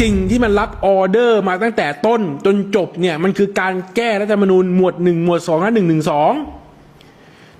สิ่งที่มันรับออเดอร์มาตั้งแต่ต้นจนจบเนี่ย มันคือการแก้รัฐธรรมนูญหมวดหนึ่งหมวดสองและหนึ่งหนึ่งสอง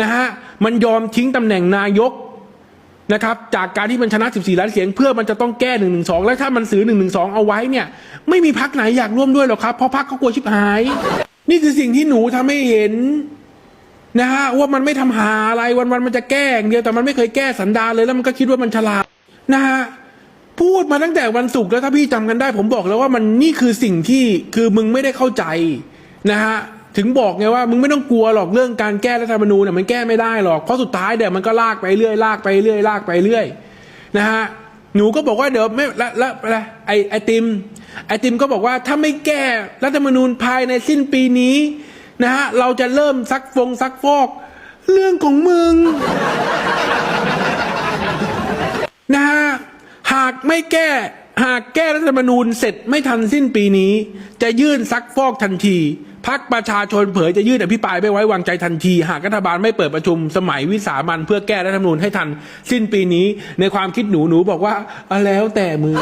นะฮะมันยอมทิ้งตำแหน่งนายกนะครับจากการที่มันชนะ 14 ล้านเสียง เพื่อมันจะต้องแก้1นึแล้วถ้ามันซื้อ1นึเอาไว้เนี่ย ไม่มีพักไหนอยากร่วมด้วยหรอกครับ เพราะพักเขากลัวชิบหาย นี่คือสิ่งที่หนูทำให้เห็นนะฮะว่ามันไม่ทำหาอะไรวันวันมันจะแก้อย่างเดียวแต่มันไม่เคยแก้สันดาเลยแล้วมันก็คิดว่ามันฉลาดนะฮะ พูดมาตั้งแต่วันศุกร์แล้วถ้าพี่จำกันได้ ผมบอกแล้วว่ามันนี่คือสิ่งที่คือมึงไม่ได้เข้าใจนะฮะถึงบอกไงว่ามึงไม่ต้องกลัวหรอกเรื่องการแก้รัฐธรรมนูญเนี่ยมันแก้ไม่ได้หรอกเพราะสุดท้ายเดี๋ยวมันก็ลากไปเรื่อยลากไปเรื่อยลากไปเรื่อยนะฮะหนูก็บอกว่าเดี๋ยวไม่ละละละไอไอติมไอติมก็บอกว่าถ้าไม่แก้รัฐธรรมนูญภายในสิ้นปีนี้นะฮะเราจะเริ่มซักฟงซักฟอก เรื่องของมึงนะฮะ หากไม่แก้ หากแก้รัฐธรรมนูญเสร็จไม่ทันสิ้นปีนี้ จะยื่นซักฟอกทันทีพักประชาชนเผยจะยื่นอภิปรายไม่ไว้วางใจทันที หากรัฐบาลไม่เปิดประชุมสมัยวิสามันเพื่อแก้รัฐธรรมนูญให้ทัน สิ้นปีนี้ในความคิดหนูหนูบอกว่าอะแล้วแต่มึง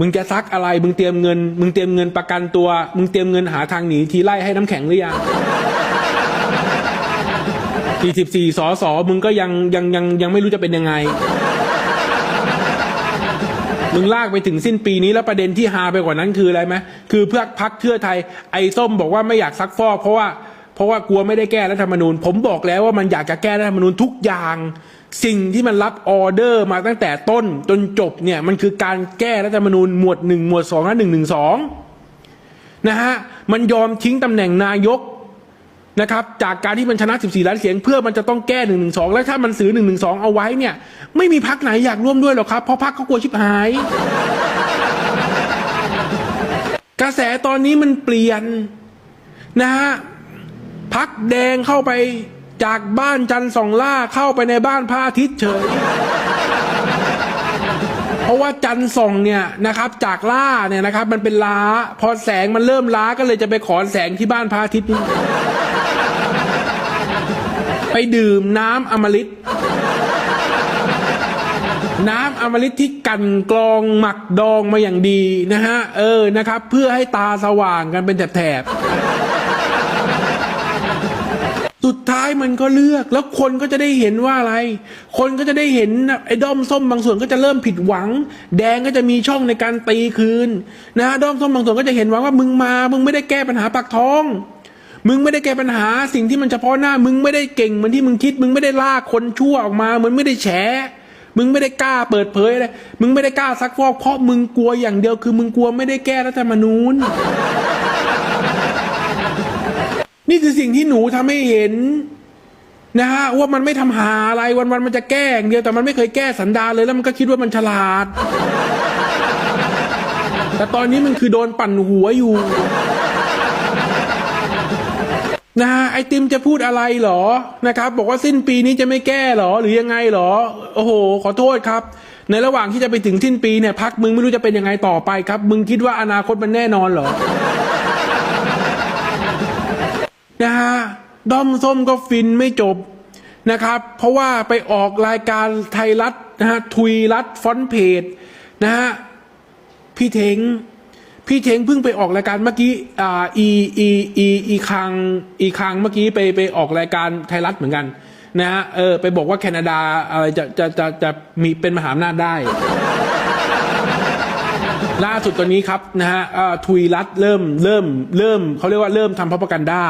มึงจะซักอะไร มึงเตรียมเงิน มึงเตรียมเงินประกันตัว มึงเตรียมเงินหาทางหนีทีไล่ให้น้ำแข็งหรือยัง สี่สิบสี่สอสอมึงก็ยังยังยังยังไม่รู้จะเป็นยังไง มึงลากไปถึงสิ้นปีนี้แล้วประเด็นที่ฮาไปกว่านั้นคืออะไรไหมคือเพื่อพักเพื่อไทย ไอ้ส้มบอกว่าไม่อยากซักฟอกเพราะว่าเพราะว่ากลัวไม่ได้แก้รัฐธรรมนูญ ผมบอกแล้วว่ามันอยากจะแก้รัฐธรรมนูญทุกอย่าง สิ่งที่มันรับออเดอร์มาตั้งแต่ต้นจนจบเนี่ยมันคือการแก้รัฐธรรมนูญหมวดหนึ่งหมวดสองและหนึ่งหนึ่งสองนะฮะมันยอมทิ้งตำแหน่งนายก นะครับจากการที่มันชนะ 14 ล้านเสียง เพื่อมันจะต้องแก้1นึแล้วถ้ามันซื้อ1นึเอาไว้เนี่ย ไม่มีพักไหนอยากร่วมด้วยหรอกครับ เพราะพักเขากลัวชิบหาย กระแสตอนนี้มันเปลี่ยนนะฮะพักแดงเข้าไปจากบ้านจันทร์สองล่าเข้าไปในบ้านพระอาทิตย์เฉย เพราะว่าจันทร์ส่องเนี่ยนะครับจากล่าเนี่ยนะครับมันเป็นล้า พอแสงมันเริ่มล้าก็เลยจะไปขอแสงที่บ้านพระอาทิตย์ ไปดื่มน้ำอมฤตน้ำอมฤตที่กันกรองหมักดองมาอย่างดีนะฮะ เออนะครับ เพื่อให้ตาสว่างกันเป็นแถบๆสุดท้ายมันก็เลือกแล้วคนก็จะได้เห็นว่าอะไร คนก็จะได้เห็นไอ้ด้อมส้มบางส่วนก็จะเริ่มผิดหวัง แดงก็จะมีช่องในการตีคืนนะฮะด้อมส้มบางส่วนก็จะเห็นหวังว่ามึงมา มึงไม่ได้แก้ปัญหาปากท้อง มึงไม่ได้แก้ปัญหาสิ่งที่มันเฉพาะหน้า มึงไม่ได้เก่งเหมือนที่มึงคิด มึงไม่ได้ลากคนชั่วออกมามึงไม่ได้แฉมึงไม่ได้กล้าเปิดเผยอะไรมึงไม่ได้กล้าซักฟอกเพราะมึงกลัวอย่างเดียวคือมึงกลัวไม่ได้แก้รัฐธรรมนูญนี่คือสิ่งที่หนูทำให้เห็นนะฮะว่ามันไม่ทำหาอะไรวันวันๆมันจะแก้อย่างเดียวแต่มันไม่เคยแก้สันดาเลยแล้วมันก็คิดว่ามันฉลาด แต่ตอนนี้มันคือโดนปั่นหัวอยู่ นะฮะไอติมจะพูดอะไรเหรอนะครับ บอกว่าสิ้นปีนี้จะไม่แก้เหรอ หรือยังไงเหรอ โอ้โห ขอโทษครับ ในระหว่างที่จะไปถึงสิ้นปีเนี่ยพักมึงไม่รู้จะเป็นยังไงต่อไปครับ มึงคิดว่าอนาคตมันแน่นอนเหรอนะฮะด้อมส้มก็ฟินไม่จบนะครับ เพราะว่าไปออกรายการไทยรัฐนะฮะทุยรัฐฟอนเพจนะฮะพี่เทง พี่เทงเพิ่งไปออกรายการเมื่อกี้อ่าอีอีอีอีคังอีคังเมื่อกี้ไปไปออกรายการไทยรัฐเหมือนกันนะฮะเออไปบอกว่าแคนาดาอะไรจะจะจะจะมีเป็นมหาอำนาจได้ ล่าสุดตอนนี้ครับนะฮะอ่อทุยรัฐเริ่มเริ่มเริ่มเขาเรียกว่าเริ่มทำพับกันด้า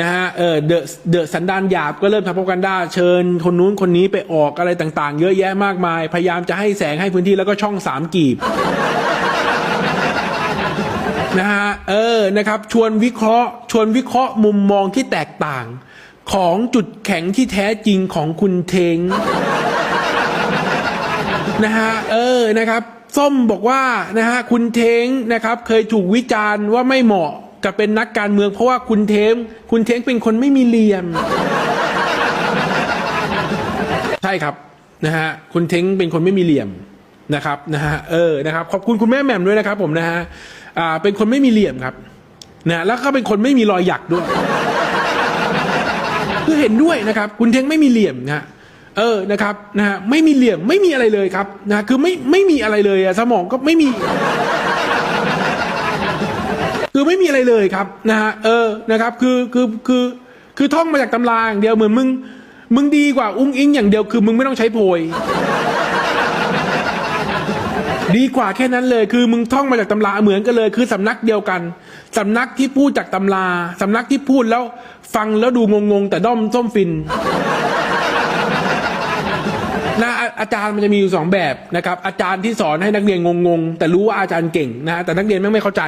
นะฮะเออเดอะเดอะสันดานหยาบก็เริ่มทำพับกันด้าเชิญคนนู้นคนนี้ไปออกอะไรต่างๆ เยอะแยะมากมาย พยายามจะให้แสงให้พื้นที่แล้วก็ช่องสามกีบ นะฮะเออนะครับชวนวิเคราะห์ ชวนวิเคราะห์มุมมองที่แตกต่าง ของจุดแข็งที่แท้จริงของคุณเทงนะฮะเออนะครับส้มบอกว่านะฮะคุณเทงนะครับ เคยถูกวิจารณ์ว่าไม่เหมาะกับเป็นนักการเมือง เพราะว่าคุณเทงคุณเทงเป็นคนไม่มีเหลี่ยม ใช่ครับนะฮะคุณเทงเป็นคนไม่มีเหลี่ยมนะครับนะฮะเออนะครับขอบคุณคุณแม่แหม่มด้วยนะครับผมนะฮะ อ่าเป็นคนไม่มีเหลี่ยมครับนะแล้วก็เป็นคนไม่มีรอยหยักด้วย คือเห็นด้วยนะครับ คุณเทงไม่มีเหลี่ยมนะเเออนะครับนะฮะไม่มีเหลี่ยมไม่มีอะไรเลยครับนะคือไม่ไม่มีอะไรเลยอะสมองก็ไม่มี คือไม่มีอะไรเลยครับนะฮะเออนะครับคือคือคือคือท่องมาจากตำราอย่างเดียวเหมือนมึง มึงดีกว่าอุ้งอิงอย่างเดียวคือมึงไม่ต้องใช้โพย ดีกว่าแค่นั้นเลย คือมึงท่องมาจากตำราเหมือนกันเลย คือสำนักเดียวกัน สำนักที่พูดจากตำรา สำนักที่พูดแล้วฟังแล้วดูงงๆ แต่ด้อมส้มฟินนะอาจารย์มันจะมีอยู่สองแบบนะครับอาจารย์ที่สอนให้นักเรียนงงๆ แต่รู้ว่าอาจารย์เก่งนะแต่นักเรียนแม่ไม่เข้าใจ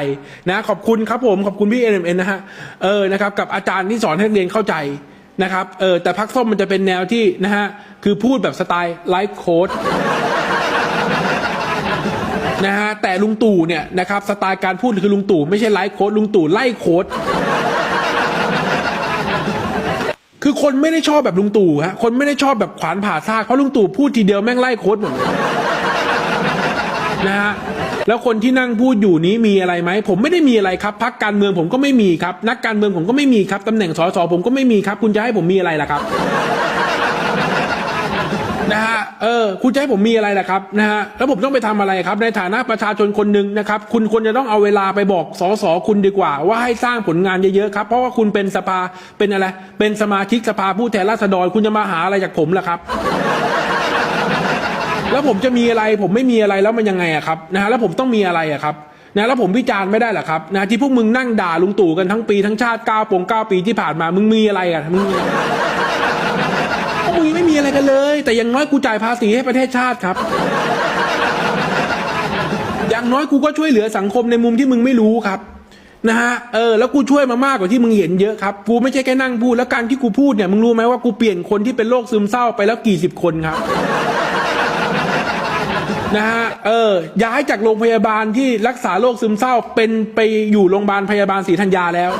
นะขอบคุณครับผมขอบคุณพี่เอ็นเอ็นนะฮะเออนะครับกับอาจารย์ที่สอนให้นักเรียนเข้าใจนะครับเออแต่พักส้มมันจะเป็นแนวที่นะฮะคือพูดแบบสไตล์ไลฟ์โค้ด นะฮะแต่ลุงตู่เนี่ยนะครับสไตล์การพูดคือลุงตู่ไม่ใช่ไลฟ์โค้ดลุงตู่ไล่โค้ดคือคนไม่ได้ชอบแบบลุงตู่ฮะคนไม่ได้ชอบแบบขวานผ่าซากเพราะลุงตู่พูดทีเดียวแม่งไล่โค้ดหมดเลยนะฮะแล้วคนที่นั่งพูดอยู่นี้มีอะไรไหม ผมไม่ได้มีอะไรครับพักการเมืองผมก็ไม่มีครับ นักการเมืองผมก็ไม่มีครับตำแหน่งสสผมก็ไม่มีครับ คุณจะให้ผมมีอะไรล่ะครับ นะฮะเออคุณจะให้ผมมีอะไรล่ะครับนะฮะแล้วผมต้องไปทำอะไรครับ ในฐานะประชาชนคนหนึ่งนะครับ คุณควรจะต้องเอาเวลาไปบอกสสคุณดีกว่า ว่าให้สร้างผลงานเยอะๆครับ เพราะว่าคุณเป็นสภาเป็นอะไร เป็นสมาชิกสภาผู้แทนราษฎรคุณจะมาหาอะไรจากผมล่ะครับแล้วผมจะมีอะไรผมไม่มีอะไรแล้วมันยังไงอะครับนะฮะแล้วผมต้องมีอะไรอะครับนะแล้วผมวิจารณ์ไม่ได้หรอครับนะที่พวกมึงนั่งด่าลุงตู่กันทั้งปีทั้งชาติเก้าปงเก้าปีที่ผ่านมามึงมีอะไรอะมึง มีอะไรพวกมึงยังไม่มีอะไรกันเลย แต่อย่างน้อยกูจ่ายภาษีให้ประเทศชาติครับ อย่างน้อยกูก็ช่วยเหลือสังคมในมุมที่มึงไม่รู้ครับนะฮะเออแล้วกูช่วยมามากกว่าที่มึงเห็นเยอะครับ กูไม่ใช่แค่นั่งพูด แล้วการที่กูพูดเนี่ยมึงรู้ไหมว่ากูเปลี่ยนคนที่เป็นโรคซึมเศร้าไปแล้วกี่สิบคนครับนะฮะเออย้ายจากโรงพยาบาลที่รักษาโรคซึมเศร้าเป็นไปอยู่โรงพยาบาลพยาบาลศรีธัญญาแล้ว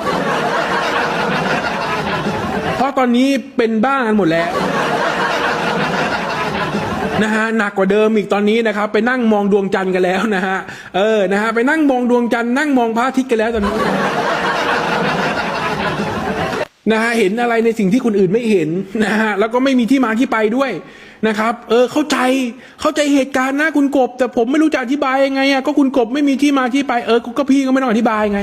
เพราะตอนนี้เป็นบ้ากันหมดแล้ว นะฮะหนักกว่าเดิมอีกตอนนี้นะครับ ไปนั่งมองดวงจันทร์กันแล้วนะฮะเออนะฮะไปนั่งมองดวงจันทร์นั่งมองพระอาทิตย์กันแล้วตอนนี้นะฮะเห็นอะไรในสิ่งที่คนอื่นไม่เห็นนะฮะแล้วก็ไม่มีที่มาที่ไปด้วยนะครับ เออเข้าใจเข้าใจเหตุการณ์นะคุณกบ แต่ผมไม่รู้จะอธิบายยังไงอะก็คุณกบไม่มีที่มาที่ไปเออก็พี่ก็ไม่ต้องอธิบายไง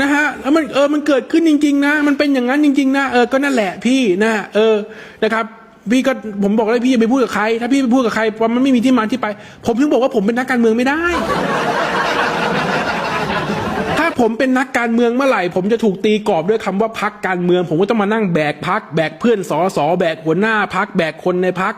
นะฮะแล้วมันเออมันเกิดขึ้นจริง ๆ นะ มันเป็นอย่างนั้นจริง ๆ นะเออก็นั่นแหละพี่นะเออนะครับพี่ก็ผมบอกเลยพี่อย่าไปพูดกับใคร ถ้าพี่ไปพูดกับใครว่ามันไม่มีที่มาที่ไป ผมถึงบอกว่าผมเป็นนักการเมืองไม่ได้ ถ้าผมเป็นนักการเมืองเมื่อไหร่ ผมจะถูกตีกรอบด้วยคำว่าพักการเมือง ผมก็ต้องมานั่งแบกพักแบกเพื่อนสอสอแบกหัวหน้าพักแบกคนในพัก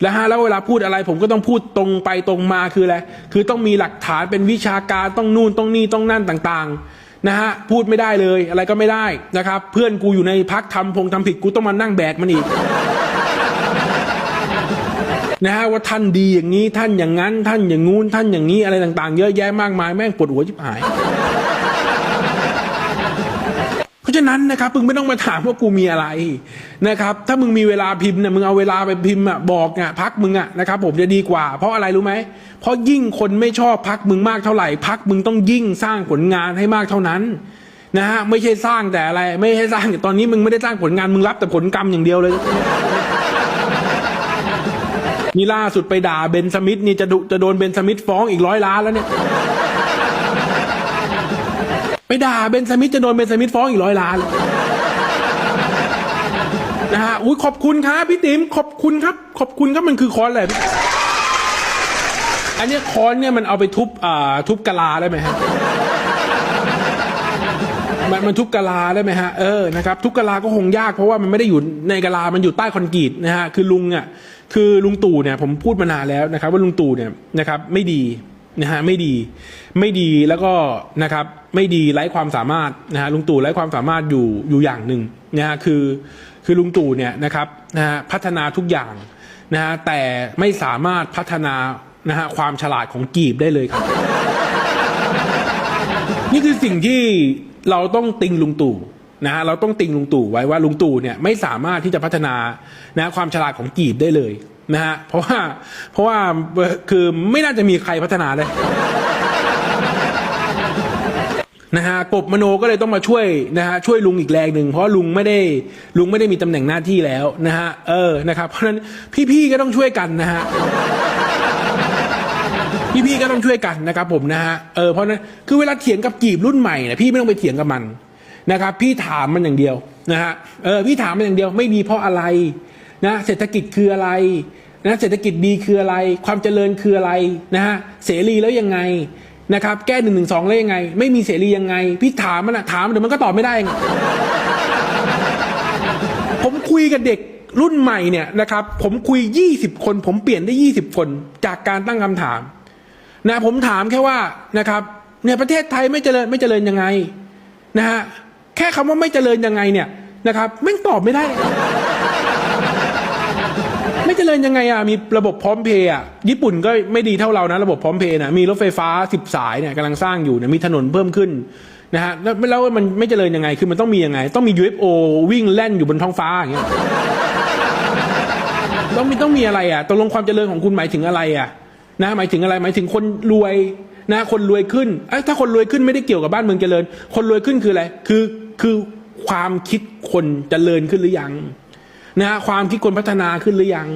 แล้วฮะแล้วเวลาพูดอะไร ผมก็ต้องพูดตรงไปตรงมาคืออะไรคือต้องมีหลักฐานเป็นวิชาการต้องนู่นต้องนี่ต้องนั่นต่าง ๆ นะฮะพูดไม่ได้เลยอะไรก็ไม่ได้นะครับ เพื่อนกูอยู่ในพักทำพงทำผิดกูต้องมานั่งแบกมันอีกนะฮะว่าท่านดีอย่างนี้ท่านอย่างนั้น ท่านอย่างงู้นท่านอย่างนี้อะไรต่าง ๆ เยอะแยะมากมายแม่งปวดหัวชิบหาย ราะฉะนั้นนะครับมึงไม่ต้องมาถามว่ากูมีอะไรนะครับ ถ้ามึงมีเวลาพิมพ์เนี่ยมึงเอาเวลาไปพิมพ์อะบอกอะพักมึงอะนะครับ ผมจะดีกว่า เพราะอะไรรู้ไหมเพราะยิ่งคนไม่ชอบพักมึงมากเท่าไหร่พักมึงต้องยิ่งสร้างผลงานให้มากเท่านั้นนะฮะไม่ใช่สร้างแต่อะไร ไม่ใช่สร้างตอนนี้มึงไม่ได้สร้างผลงานมึงรับแต่ผลกรรมอย่างเดียวเลยนี่ล่าสุดไปด่าเบนสมิธนี่จะดุจะโดนเบนสมิธฟ้องอีกร้อยล้านแล้วเนี่ย ไปด่าเบนสมิธจะโดนเบนสมิธฟ้องอีกร้อยล้านเลยนะฮะอุ้ยขอบคุณครับพี่ติ๋มขอบคุณครับ ขอบคุณครับมันคือค้อนอะไรพี่อันนี้ค้อนเนี่ยมันเอาไปทุบอ่าทุบกะลาได้ไหมฮะมันมันทุบกะลาได้ไหมฮะเออนะครับทุบกะลาก็คงยากเพราะว่ามันไม่ได้อยู่ในกะลา มันอยู่ใต้คอนกรีตนะฮะคือลุงอะคือลุงตู่เนี่ยผมพูดมานานแล้วนะครับ ว่าลุงตู่เนี่ยนะครับไม่ดีนะฮะไม่ดีไม่ดีแล้วก็นะครับ ไม่ดีไร้ความสามารถนะฮะลุงตู่ไร้ความสามารถอยู่อยู่อย่างหนึ่งนะฮะคือคือลุงตู่เนี่ยนะครับนะฮะพัฒนาทุกอย่างนะฮะแต่ไม่สามารถพัฒนานะฮะความฉลาดของกีบได้เลยครับ นี่คือสิ่งที่เราต้องติงลุงตู่นะฮะเราต้องติงลุงตู่ไว้ว่าลุงตู่เนี่ยไม่สามารถที่จะพัฒนานะความฉลาดของกีบได้เลยนะฮะเพราะว่าเพราะว่าคือไม่น่าจะมีใครพัฒนาเลย นะฮะกบมโนก็เลยต้องมาช่วยนะฮะช่วยลุงอีกแรงหนึ่งเพราะลุงไม่ได้ลุงไม่ได้มีตำแหน่งหน้าที่แล้วนะฮะเออนะครับเพราะฉะนั้นพี่ๆก็ต้องช่วยกันนะฮะพี่ๆก็ต้องช่วยกันนะครับผมนะฮะเออเพราะนั้นคือเวลาเถียงกับกีบรุ่นใหม่เนี่ยพี่ไม่ต้องไปเถียงกับมันนะครับ พี่ถามมันอย่างเดียวนะฮะเออพี่ถามมันอย่างเดียวไม่ดีเพราะอะไรนะเศรษฐกิจคืออะไรนะเศรษฐกิจดีคืออะไร ความเจริญคืออะไรนะฮะเสรีแล้วยังไง นะครับแก้หนึ่งหนึ่งสองแล้ยังไง ไม่มีเสรียังไง พี่ถามมันอะถามเดี๋ยวมันก็ตอบไม่ได้ ผมคุยกับเด็กรุ่นใหม่เนี่ยนะครับ ผมคุย 20 คน ผมเปลี่ยนได้ 20 คนจากการตั้งคำถามนะผมถามแค่ว่านะครับเนี่ยประเทศไทยไม่เจริญไม่เจริญยังไงนะฮะแค่คำว่าไม่เจริญยังไงเนี่ยนะครับแม่งตอบไม่ได้ ไม่เจริญยังไงอะมีระบบพร้อมเพย์อะญี่ปุ่นก็ไม่ดีเท่าเรานะ ระบบพร้อมเพย์นะมีรถไฟฟ้าสิบสายเนี่ยกำลังสร้างอยู่เนี่ยมีถนนเพิ่มขึ้นนะฮะแล้วแล้วมันไม่เจริญยังไงคือมันต้องมียังไง ต้องมี UFO วิ่งแล่นอยู่บนท้องฟ้าอย่างเงี้ยต้องมีต้องมีอะไรอะตกลงความเจริญของคุณหมายถึงอะไรอะนะหมายถึงอะไรหมายถึงคนรวยนะคนรวยขึ้นเอ้ถ้าคนรวยขึ้นไม่ได้เกี่ยวกับบ้านเมืองเจริญ คนรวยขึ้นคืออะไร คือคือความคิดคนเจริญขึ้นหรือยัง นะฮะความคิดคนพัฒนาขึ้นหรือยัง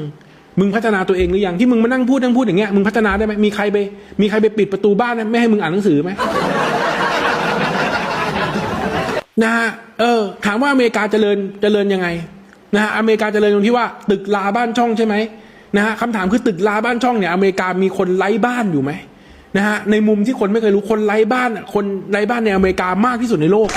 มึงพัฒนาตัวเองหรือยังที่มึงมานั่งพูดนั่งพูดอย่างเงี้ยมึงพัฒนาได้ไหมมีใครไป มีใครไปปิดประตูบ้านไม่ให้มึงอ่านหนังสือไหมนะฮะเออ ถามว่าอเมริกาเจริญเจริญยังไงนะฮะอเมริกาเจริญตรงที่ว่าตึกลาบ้านช่องใช่ไหมนะฮะคำถามคือตึกลาบ้านช่องเนี่ยอเมริกามีคนไร้บ้านอยู่ไหมนะฮะในมุมที่คนไม่เคยรู้คนไร้บ้านคนไร้บ้านในอเมริกามากที่สุดในโลก